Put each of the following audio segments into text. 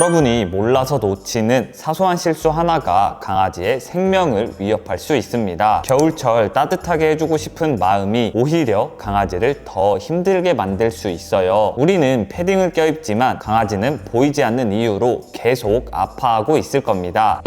여러분이 몰라서 놓치는 사소한 실수 하나가 강아지의 생명을 위협할 수 있습니다. 겨울철 따뜻하게 해주고 싶은 마음이 오히려 강아지를 더 힘들게 만들 수 있어요. 우리는 패딩을 껴입지만 강아지는 보이지 않는 이유로 계속 아파하고 있을 겁니다.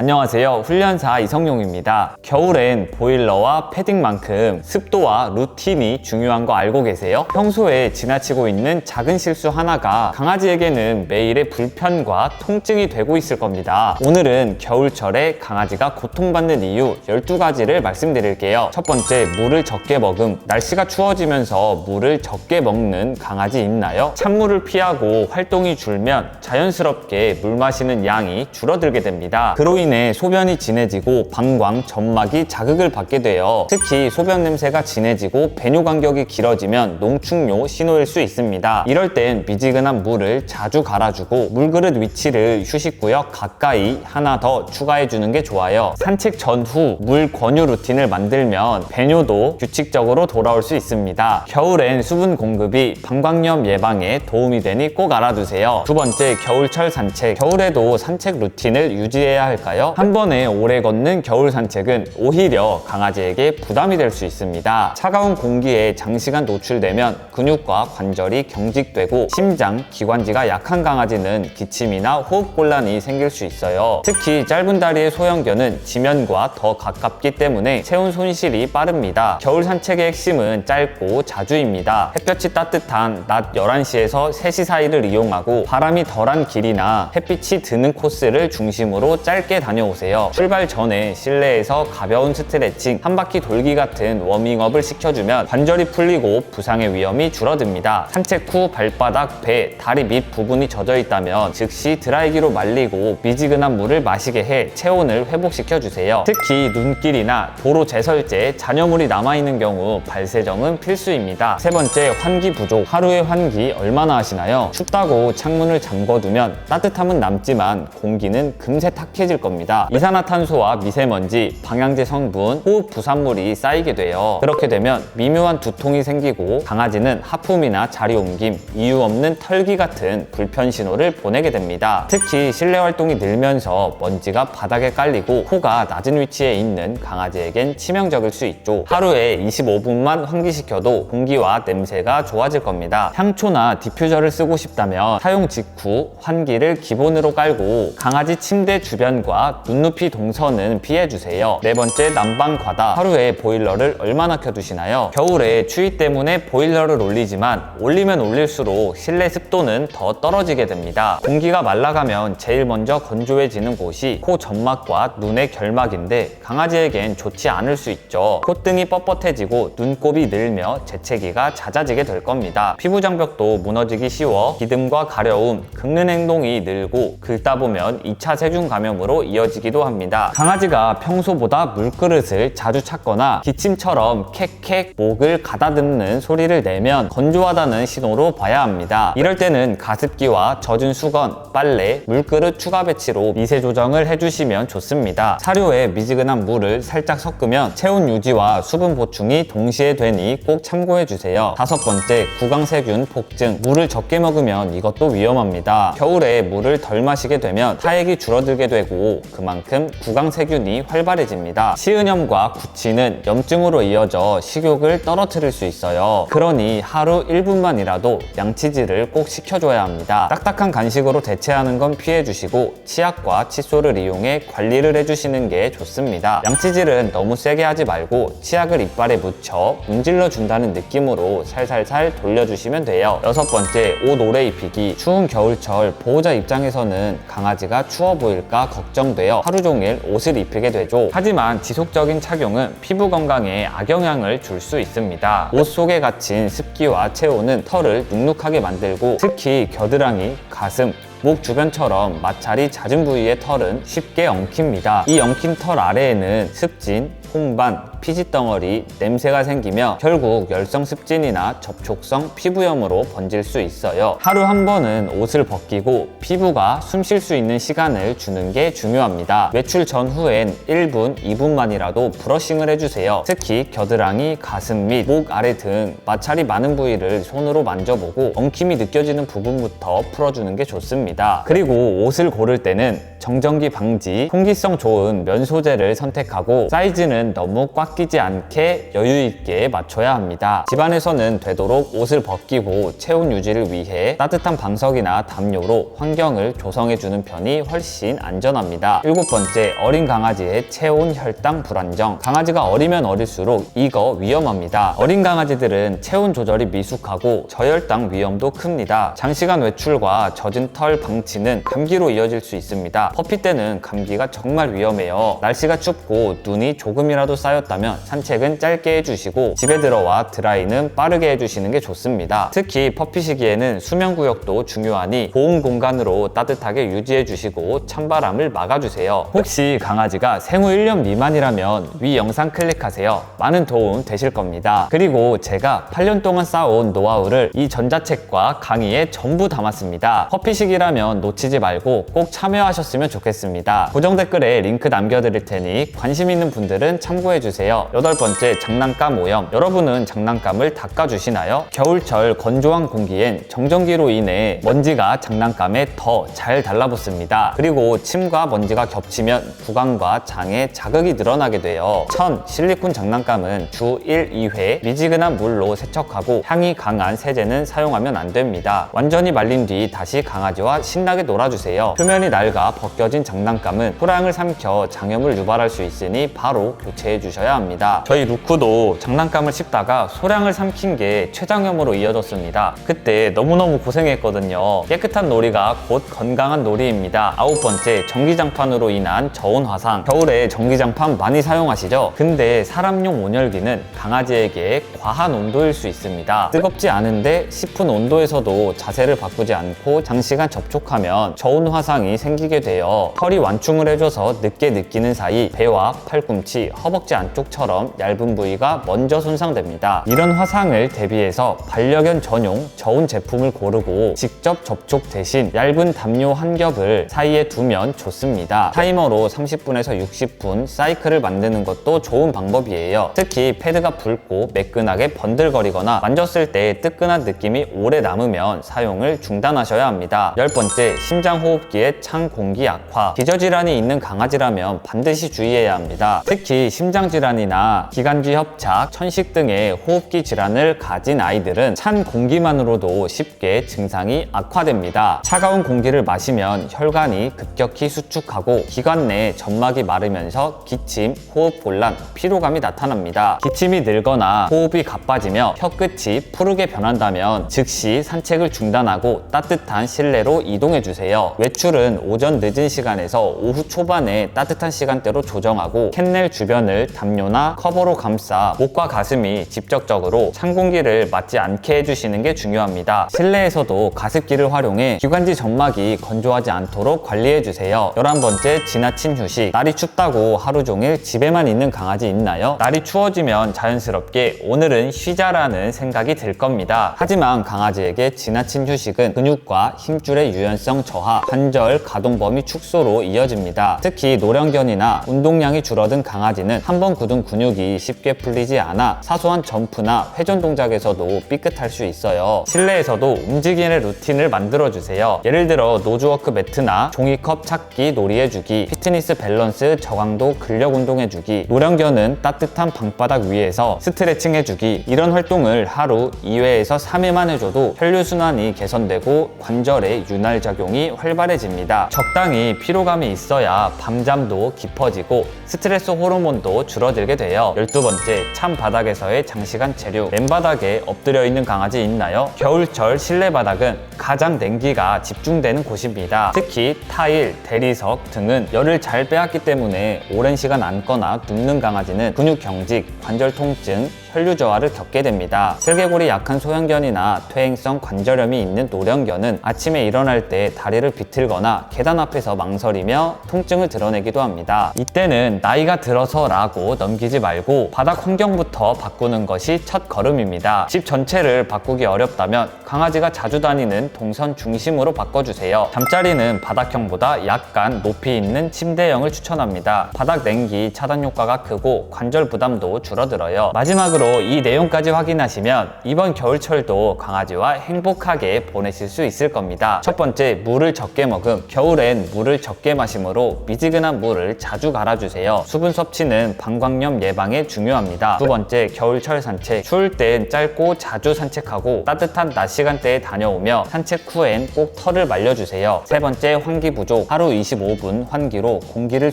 안녕하세요. 훈련사 이성용입니다. 겨울엔 보일러와 패딩만큼 습도와 루틴이 중요한 거 알고 계세요? 평소에 지나치고 있는 작은 실수 하나가 강아지에게는 매일의 불편과 통증이 되고 있을 겁니다. 오늘은 겨울철에 강아지가 고통받는 이유 12가지를 말씀드릴게요. 첫 번째, 물을 적게 먹음. 날씨가 추워지면서 물을 적게 먹는 강아지 있나요? 찬물을 피하고 활동이 줄면 자연스럽게 물 마시는 양이 줄어들게 됩니다. 그로 인해 소변이 진해지고 방광, 점막이 자극을 받게 돼요. 특히 소변 냄새가 진해지고 배뇨 간격이 길어지면 농축료 신호일 수 있습니다. 이럴 땐 미지근한 물을 자주 갈아주고 물그릇 위치를 휴식구역 가까이 하나 더 추가해 주는 게 좋아요. 산책 전후 물 권유 루틴을 만들면 배뇨도 규칙적으로 돌아올 수 있습니다. 겨울엔 수분 공급이 방광염 예방에 도움이 되니 꼭 알아두세요. 두 번째, 겨울철 산책. 겨울에도 산책 루틴을 유지해야 할까요? 한 번에 오래 걷는 겨울 산책은 오히려 강아지에게 부담이 될 수 있습니다. 차가운 공기에 장시간 노출되면 근육과 관절이 경직되고 심장, 기관지가 약한 강아지는 기침이나 호흡 곤란이 생길 수 있어요. 특히 짧은 다리의 소형견은 지면과 더 가깝기 때문에 체온 손실이 빠릅니다. 겨울 산책의 핵심은 짧고 자주입니다. 햇볕이 따뜻한 낮 11시에서 3시 사이를 이용하고 바람이 덜한 길이나 햇빛이 드는 코스를 중심으로 짧게 다녀오세요. 출발 전에 실내에서 가벼운 스트레칭, 한 바퀴 돌기 같은 워밍업을 시켜주면 관절이 풀리고 부상의 위험이 줄어듭니다. 산책 후 발바닥, 배, 다리 밑 부분이 젖어 있다면 즉시 드라이기로 말리고 미지근한 물을 마시게 해 체온을 회복시켜 주세요. 특히 눈길이나 도로 제설제에 잔여물이 남아있는 경우 발세정은 필수입니다. 세 번째, 환기 부족. 하루에 환기 얼마나 하시나요? 춥다고 창문을 잠궈두면 따뜻함은 남지만 공기는 금세 탁해질 겁니다. 이산화탄소와 미세먼지, 방향제 성분, 호흡 부산물이 쌓이게 돼요. 그렇게 되면 미묘한 두통이 생기고 강아지는 하품이나 자리 옮김, 이유 없는 털기 같은 불편 신호를 보내게 됩니다. 특히 실내 활동이 늘면서 먼지가 바닥에 깔리고 코가 낮은 위치에 있는 강아지에겐 치명적일 수 있죠. 하루에 25분만 환기시켜도 공기와 냄새가 좋아질 겁니다. 향초나 디퓨저를 쓰고 싶다면 사용 직후 환기를 기본으로 깔고 강아지 침대 주변과 눈높이 동선은 피해주세요. 네 번째, 난방 과다. 하루에 보일러를 얼마나 켜두시나요? 겨울에 추위 때문에 보일러를 올리지만 올리면 올릴수록 실내 습도는 더 떨어지게 됩니다. 공기가 말라가면 제일 먼저 건조해지는 곳이 코 점막과 눈의 결막인데 강아지에겐 좋지 않을 수 있죠. 콧등이 뻣뻣해지고 눈곱이 늘며 재채기가 잦아지게 될 겁니다. 피부 장벽도 무너지기 쉬워 기듬과 가려움, 긁는 행동이 늘고 긁다 보면 2차 세균 감염으로 이어지기도 합니다. 강아지가 평소보다 물그릇을 자주 찾거나 기침처럼 캑캑 목을 가다듬는 소리를 내면 건조하다는 신호로 봐야 합니다. 이럴 때는 가습기와 젖은 수건, 빨래, 물그릇 추가 배치로 미세 조정을 해주시면 좋습니다. 사료에 미지근한 물을 살짝 섞으면 체온 유지와 수분 보충이 동시에 되니 꼭 참고해 주세요. 다섯 번째, 구강세균 폭증. 물을 적게 먹으면 이것도 위험합니다. 겨울에 물을 덜 마시게 되면 타액이 줄어들게 되고 그만큼 구강세균이 활발해집니다. 시은염과 구취는 염증으로 이어져 식욕을 떨어뜨릴 수 있어요. 그러니 하루 1분만이라도 양치질을 꼭 시켜줘야 합니다. 딱딱한 간식으로 대체하는 건 피해주시고 치약과 칫솔을 이용해 관리를 해주시는 게 좋습니다. 양치질은 너무 세게 하지 말고 치약을 이빨에 묻혀 문질러 준다는 느낌으로 살살살 돌려주시면 돼요. 여섯 번째, 옷 오래 입히기. 추운 겨울철 보호자 입장에서는 강아지가 추워 보일까 걱정 되어 하루 종일 옷을 입히게 되죠. 하지만 지속적인 착용은 피부 건강에 악영향을 줄 수 있습니다. 옷 속에 갇힌 습기와 체온은 털을 눅눅하게 만들고 특히 겨드랑이, 가슴, 목 주변처럼 마찰이 잦은 부위의 털은 쉽게 엉킵니다. 이 엉킨 털 아래에는 습진, 홍반, 피지덩어리, 냄새가 생기며 결국 열성 습진이나 접촉성 피부염으로 번질 수 있어요. 하루 한 번은 옷을 벗기고 피부가 숨 쉴 수 있는 시간을 주는 게 중요합니다. 외출 전후엔 1분, 2분만이라도 브러싱을 해주세요. 특히 겨드랑이, 가슴 및 목 아래 등 마찰이 많은 부위를 손으로 만져보고 엉킴이 느껴지는 부분부터 풀어주는 게 좋습니다. 그리고 옷을 고를 때는 정전기 방지, 통기성 좋은 면 소재를 선택하고 사이즈는 너무 꽉 끼지 않게 여유 있게 맞춰야 합니다. 집안에서는 되도록 옷을 벗기고 체온 유지를 위해 따뜻한 방석이나 담요로 환경을 조성해주는 편이 훨씬 안전합니다. 일곱 번째, 어린 강아지의 체온 혈당 불안정. 강아지가 어리면 어릴수록 이거 위험합니다. 어린 강아지들은 체온 조절이 미숙하고 저혈당 위험도 큽니다. 장시간 외출과 젖은 털 방치는 감기로 이어질 수 있습니다. 퍼피 때는 감기가 정말 위험해요. 날씨가 춥고 눈이 조금이라도 쌓였다면 산책은 짧게 해주시고 집에 들어와 드라이는 빠르게 해주시는 게 좋습니다. 특히 퍼피 시기에는 수면 구역도 중요하니 보온 공간으로 따뜻하게 유지해 주시고 찬바람을 막아주세요. 혹시 강아지가 생후 1년 미만이라면 위 영상 클릭하세요. 많은 도움 되실 겁니다. 그리고 제가 8년 동안 쌓아온 노하우를 이 전자책과 강의에 전부 담았습니다. 퍼피 시기라 면 놓치지 말고 꼭 참여하셨으면 좋겠습니다. 고정 댓글에 링크 남겨드릴 테니 관심 있는 분들은 참고해주세요. 여덟 번째, 장난감 오염. 여러분은 장난감을 닦아주시나요? 겨울철 건조한 공기엔 정전기로 인해 먼지가 장난감에 더 잘 달라붙습니다. 그리고 침과 먼지가 겹치면 구강과 장에 자극이 늘어나게 돼요. 천, 실리콘 장난감은 주 1, 2회 미지근한 물로 세척하고 향이 강한 세제는 사용하면 안 됩니다. 완전히 말린 뒤 다시 강아지와 신나게 놀아주세요. 표면이 낡아 벗겨진 장난감은 토랑을 삼켜 장염을 유발할 수 있으니 바로 교체해 주셔야 합니다. 저희 루크도 장난감을 씹다가 소량을 삼킨 게 췌장염으로 이어졌습니다. 그때 너무너무 고생했거든요. 깨끗한 놀이가 곧 건강한 놀이입니다. 아홉 번째, 전기장판으로 인한 저온 화상. 겨울에 전기장판 많이 사용하시죠? 근데 사람용 온열기는 강아지에게 과한 온도일 수 있습니다. 뜨겁지 않은데 싶은 온도에서도 자세를 바꾸지 않고 장시간 접촉 하면 저온 화상이 생기게 돼요. 털이 완충을 해줘서 늦게 느끼는 사이 배와 팔꿈치, 허벅지 안쪽처럼 얇은 부위가 먼저 손상됩니다. 이런 화상을 대비해서 반려견 전용 저온 제품을 고르고 직접 접촉 대신 얇은 담요 한 겹을 사이에 두면 좋습니다. 타이머로 30분에서 60분 사이클을 만드는 것도 좋은 방법이에요. 특히 패드가 붉고 매끈하게 번들거리거나 만졌을 때 뜨끈한 느낌이 오래 남으면 사용을 중단하셔야 합니다. 열번 째, 심장호흡기의 찬 공기 약화. 기저질환이 있는 강아지라면 반드시 주의해야 합니다. 특히 심장질환이나 기관지 협착, 천식 등의 호흡기 질환을 가진 아이들은 찬 공기만으로도 쉽게 증상이 악화됩니다. 차가운 공기를 마시면 혈관이 급격히 수축하고 기관 내 점막이 마르면서 기침, 호흡 곤란, 피로감이 나타납니다. 기침이 늘거나 호흡이 가빠지며 혀끝이 푸르게 변한다면 즉시 산책을 중단하고 따뜻한 실내로 이동해 주세요. 외출은 오전 늦은 시간에서 오후 초반에 따뜻한 시간대로 조정하고 캔넬 주변을 담요나 커버로 감싸 목과 가슴이 직접적으로 찬 공기를 맞지 않게 해주시는 게 중요합니다. 실내에서도 가습기를 활용해 기관지 점막이 건조하지 않도록 관리해 주세요. 11번째 지나친 휴식. 날이 춥다고 하루 종일 집에만 있는 강아지 있나요? 날이 추워지면 자연스럽게 오늘은 쉬자라는 생각이 들 겁니다. 하지만 강아지에게 지나친 휴식은 근육과 힘줄의 유연성 저하, 관절 가동 범위 축소로 이어집니다. 특히 노령견이나 운동량이 줄어든 강아지는 한 번 굳은 근육이 쉽게 풀리지 않아 사소한 점프나 회전 동작에서도 삐끗할 수 있어요. 실내에서도 움직임의 루틴을 만들어 주세요. 예를 들어 노즈워크 매트나 종이컵 찾기 놀이해주기, 피트니스 밸런스 저강도 근력 운동해주기, 노령견은 따뜻한 방바닥 위에서 스트레칭 해주기 이런 활동을 하루 2회에서 3회만 해줘도 혈류순환이 개선되고 관절의 윤활 작용이 활발해집니다. 적당히 피로감이 있어야 밤잠도 깊어지고 스트레스 호르몬도 줄어들게 돼요. 12번째, 찬 바닥에서의 장시간 체류. 맨바닥에 엎드려 있는 강아지 있나요? 겨울철 실내 바닥은 가장 냉기가 집중되는 곳입니다. 특히 타일, 대리석 등은 열을 잘 빼앗기 때문에 오랜 시간 앉거나 눕는 강아지는 근육 경직, 관절 통증, 혈류 저하를 겪게 됩니다. 슬개골이 약한 소형견이나 퇴행성 관절염이 있는 노령견은 아침에 일어날 때 다리를 비틀거나 계단 앞에서 망설이며 통증을 드러내기도 합니다. 이때는 나이가 들어서라고 넘기지 말고 바닥 환경부터 바꾸는 것이 첫 걸음입니다. 집 전체를 바꾸기 어렵다면 강아지가 자주 다니는 동선 중심으로 바꿔주세요. 잠자리는 바닥형보다 약간 높이 있는 침대형을 추천합니다. 바닥 냉기 차단 효과가 크고 관절 부담도 줄어들어요. 마지막으로 이 내용까지 확인하시면 이번 겨울철도 강아지와 행복하게 보내실 수 있을 겁니다. 첫 번째, 물을 적게 먹음. 겨울엔 물을 적게 마심으로 미지근한 물을 자주 갈아주세요. 수분 섭취는 방광염 예방에 중요합니다. 두 번째, 겨울철 산책. 추울 땐 짧고 자주 산책하고 따뜻한 낮 시간대에 다녀오며 산책 후엔 꼭 털을 말려주세요. 세 번째, 환기 부족. 하루 25분 환기로 공기를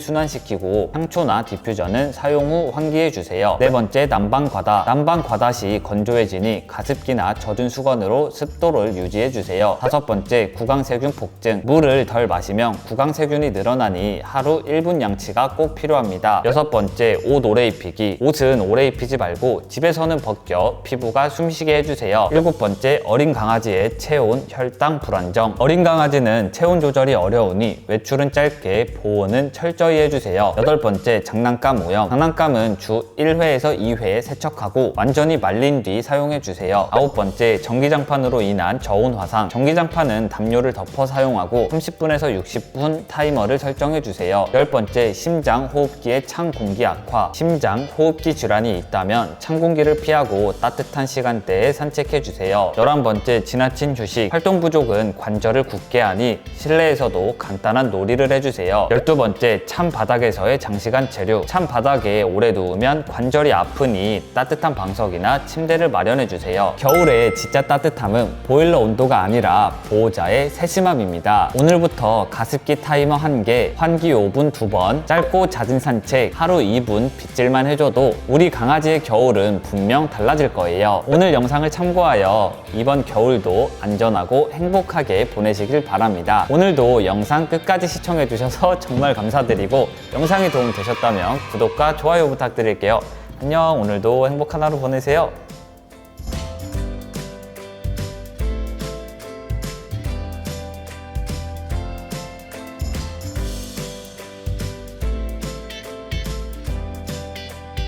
순환시키고 향초나 디퓨저는 사용 후 환기해 주세요. 네 번째, 난방 과다. 난방 과다 시 건조해지니 가습기나 젖은 수건으로 습도를 유지해주세요. 다섯 번째, 구강세균 폭증. 물을 덜 마시면 구강세균이 늘어나니 하루 1분 양치가 꼭 필요합니다. 여섯 번째, 옷 오래 입히기. 옷은 오래 입히지 말고 집에서는 벗겨 피부가 숨쉬게 해주세요. 일곱 번째, 어린 강아지의 체온, 혈당 불안정. 어린 강아지는 체온 조절이 어려우니 외출은 짧게, 보온은 철저히 해주세요. 여덟 번째, 장난감 오염. 장난감은 주 1회에서 2회 세척하고 완전히 말린 뒤 사용해 주세요. 아홉 번째, 전기장판으로 인한 저온 화상. 전기장판은 담요를 덮어 사용하고 30분에서 60분 타이머를 설정해 주세요. 열 번째, 심장 호흡기의 찬 공기 악화. 심장 호흡기 질환이 있다면 찬 공기를 피하고 따뜻한 시간대에 산책해 주세요. 열한 번째, 지나친 휴식. 활동 부족은 관절을 굳게 하니 실내에서도 간단한 놀이를 해주세요. 열두 번째, 찬 바닥에서의 장시간 체류. 찬 바닥에 오래 누우면 관절이 아프니 따뜻한 방석이나 침대를 마련해주세요. 겨울에 진짜 따뜻함은 보일러 온도가 아니라 보호자의 세심함입니다. 오늘부터 가습기 타이머 1개, 환기 5분 2번, 짧고 잦은 산책 하루 2분 빗질만 해줘도 우리 강아지의 겨울은 분명 달라질 거예요. 오늘 영상을 참고하여 이번 겨울도 안전하고 행복하게 보내시길 바랍니다. 오늘도 영상 끝까지 시청해주셔서 정말 감사드리고 영상이 도움 되셨다면 구독과 좋아요 부탁드릴게요. 안녕, 오늘도 행복한 하루 보내세요.